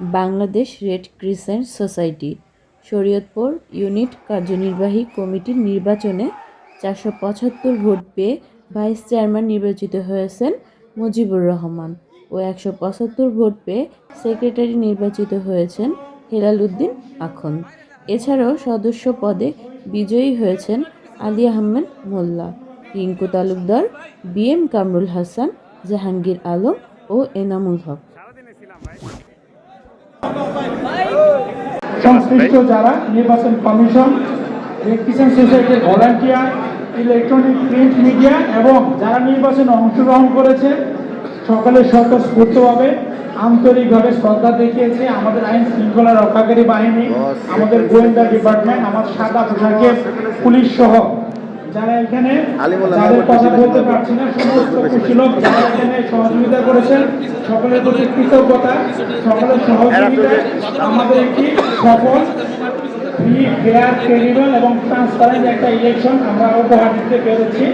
Bangladesh red crescent society, Shariatpur unit কার্যনির্বাহী কমিটির নির্বাচনে চারশো পঁচাত্তর ভোট পেয়ে ভাইস চেয়ারম্যান নির্বাচিত হয়েছেন মুজিবুর রহমান ও একশো পঁচাত্তর ভোট পেয়ে সেক্রেটারি নির্বাচিত হয়েছেন হেলাল উদ্দিন আখন এছাড়াও সদস্য পদে বিজয়ী হয়েছেন আলী আহমেদ মোল্লা, রিঙ্কু তালুকদার, বি এম কামরুল হাসান, জাহাঙ্গীর আলম ও এনামুল হক। সংশ্লিষ্ট যারা নির্বাচন কমিশন কিষাণ সোসাইটির ভলান্টিয়ার ইলেকট্রনিক প্রিন্ট মিডিয়া এবং যারা নির্বাচনে অংশগ্রহণ করেছে, সকলে স্বতঃস্ফূর্তভাবে আন্তরিকভাবে শ্রদ্ধা দেখিয়েছে। আমাদের আইন শৃঙ্খলা রক্ষাকারী বাহিনী, আমাদের গোয়েন্দা ডিপার্টমেন্ট আমাদের সাদা পোশাকের পুলিশ সহ যারা এখানে যাদের কথা বলতে পারছি না সমস্ত কুশীলক যারা এখানে সহযোগিতা করেছেন সকলের প্রতি কৃতজ্ঞতা সকলের আমাদের একটি সফল ফ্রি ফেয়ার ক্রেডিবল এবং ট্রান্সপারেন্ট একটা ইলেকশন আমরা উপহার দিতে পেরেছি।